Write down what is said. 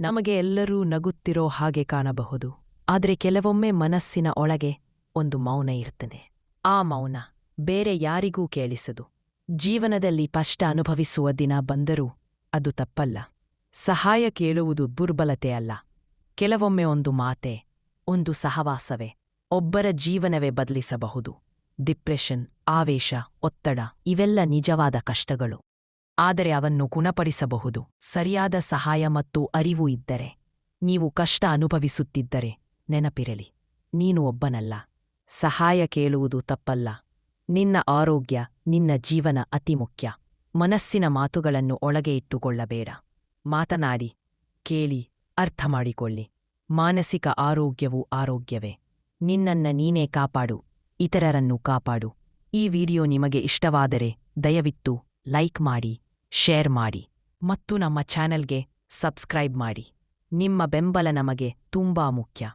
ನಮಗೆ ಎಲ್ಲರೂ ನಗುತ್ತಿರೋ ಹಾಗೆ ಕಾಣಬಹುದು. ಆದರೆ ಕೆಲವೊಮ್ಮೆ ಮನಸ್ಸಿನ ಒಳಗೆ ಒಂದು ಮೌನ ಇರ್ತದೆ. ಆ ಮೌನ ಬೇರೆ ಯಾರಿಗೂ ಕೇಳಿಸದು. ಜೀವನದಲ್ಲಿ ಕಷ್ಟ ಅನುಭವಿಸುವ ದಿನ ಬಂದರೂ ಅದು ತಪ್ಪಲ್ಲ. ಸಹಾಯ ಕೇಳುವುದು ದುರ್ಬಲತೆ ಅಲ್ಲ. ಕೆಲವೊಮ್ಮೆ ಒಂದು ಮಾತೆ, ಒಂದು ಸಹವಾಸವೇ ಒಬ್ಬರ ಜೀವನವೇ ಬದಲಿಸಬಹುದು. ಡಿಪ್ರೆಷನ್, ಆವೇಶ, ಒತ್ತಡ ಇವೆಲ್ಲ ನಿಜವಾದ ಕಷ್ಟಗಳು. ಆದರೆ ಅವನ್ನು ಗುಣಪಡಿಸಬಹುದು. ಸರಿಯಾದ ಸಹಾಯ ಮತ್ತು ಅರಿವು ಇದ್ದರೆ, ನೀವು ಕಷ್ಟ ಅನುಭವಿಸುತ್ತಿದ್ದರೆ ನೆನಪಿರಲಿ, ನೀನು ಒಬ್ಬನಲ್ಲ. ಸಹಾಯ ಕೇಳುವುದು ತಪ್ಪಲ್ಲ. ನಿನ್ನ ಆರೋಗ್ಯ, ನಿನ್ನ ಜೀವನ ಅತಿ ಮುಖ್ಯ. ಮನಸ್ಸಿನ ಮಾತುಗಳನ್ನು ಒಳಗೆ ಇಟ್ಟುಕೊಳ್ಳಬೇಡ. ಮಾತನಾಡಿ, ಕೇಳಿ, ಅರ್ಥ ಮಾಡಿಕೊಳ್ಳಿ. ಮಾನಸಿಕ ಆರೋಗ್ಯವು ಆರೋಗ್ಯವೇ. ನಿನ್ನನ್ನ ನೀನೇ ಕಾಪಾಡು, ಇತರರನ್ನು ಕಾಪಾಡು. ಈ ವಿಡಿಯೋ ನಿಮಗೆ ಇಷ್ಟವಾದರೆ ದಯವಿಟ್ಟು ಲೈಕ್ ಮಾಡಿ. ಶೇರ್ ಮಾಡಿ ಮತ್ತು ನಮ್ಮ ಚಾನೆಲ್ಗೆ ಸಬ್ಸ್ಕ್ರೈಬ್ ಮಾಡಿ. ನಿಮ್ಮ ಬೆಂಬಲ ನಮಗೆ ತುಂಬಾ ಮುಖ್ಯ.